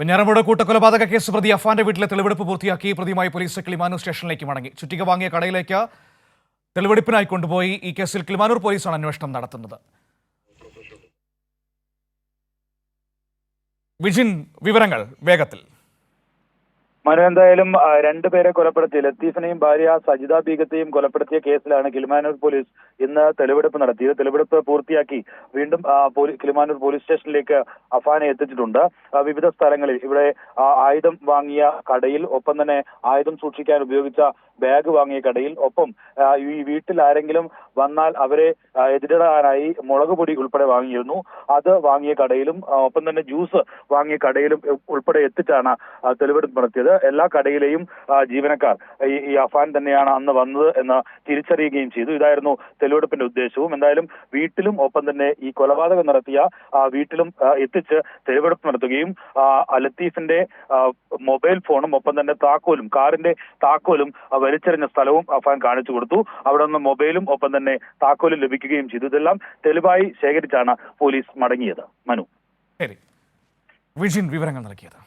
Venjaramoodu കൂട്ടക്കൊലപാതക case പ്രതി അഫാന്റെ വീട്ടിലെ തെളിവെടുപ്പ് പൂർത്തിയാക്കി പ്രതിയുമായി പോലീസ് കിളിമാനൂർ സ്റ്റേഷനിലേക്ക് മടങ്ങി. ചുറ്റിക വാങ്ങിയ കടയിലേക്ക് തെളിവെടുപ്പിനായി കൊണ്ടുപോയി. ഈ കേസിൽ കിളിമാനൂർ പോലീസാണ് അന്വേഷണം നടത്തുന്നത്. വിജിൻ വിവരങ്ങൾ വേഗത്തിൽ. മനു എന്തായാലും രണ്ടുപേരെ കൊലപ്പെടുത്തി ലത്തീഫിനെയും ഭാര്യ സജിത ബീഗത്തെയും കൊലപ്പെടുത്തിയ കേസിലാണ് കിളിമാനൂർ പോലീസ് ഇന്ന് തെളിവെടുപ്പ് നടത്തിയത്. തെളിവെടുപ്പ് പൂർത്തിയാക്കി വീണ്ടും കിളിമാനൂർ പോലീസ് സ്റ്റേഷനിലേക്ക് അഫാനെ എത്തിച്ചിട്ടുണ്ട്. വിവിധ സ്ഥലങ്ങളിൽ ഇവിടെ ആയുധം വാങ്ങിയ കടയിൽ ഒപ്പം തന്നെ ആയുധം സൂക്ഷിക്കാൻ ഉപയോഗിച്ച ബാഗ് വാങ്ങിയ കടയിൽ ഒപ്പം ഈ വീട്ടിൽ ആരെങ്കിലും വന്നാൽ അവരെ എതിരിടാനായി മുളക് പൊടി ഉൾപ്പെടെ വാങ്ങിയിരുന്നു. അത് വാങ്ങിയ കടയിലും ഒപ്പം തന്നെ ജ്യൂസ് വാങ്ങിയ കടയിലും ഉൾപ്പെടെ എത്തിച്ചാണ് തെളിവെടുപ്പ് നടത്തിയത്. എല്ലാ കടയിലെയും ജീവനക്കാർ. ഈ അഫാൻ തന്നെയാണ് അന്ന് വന്നത് എന്ന് തിരിച്ചറിയുകയും ചെയ്തു. ഇതായിരുന്നു തെളിവെടുപ്പിന്റെ ഉദ്ദേശവും. എന്തായാലും വീട്ടിലും ഒപ്പം തന്നെ ഈ കൊലപാതകം നടത്തിയ വീട്ടിലും എത്തിച്ച് തെളിവെടുപ്പ് നടത്തുകയും ലത്തീഫിന്റെ മൊബൈൽ ഫോണും ഒപ്പം തന്നെ താക്കോലും കാറിന്റെ താക്കോലും വലിച്ചെറിഞ്ഞ സ്ഥലവും അഫാൻ കാണിച്ചു കൊടുത്തു. അവിടെ നിന്ന് മൊബൈലും ഒപ്പം തന്നെ താക്കോലും ലഭിക്കുകയും ചെയ്തു. ഇതെല്ലാം തെളിവായി ശേഖരിച്ചാണ് പോലീസ് മടങ്ങിയത്. മനു. ശരി. വിജിൻ വിവരങ്ങൾ നൽകിയത്.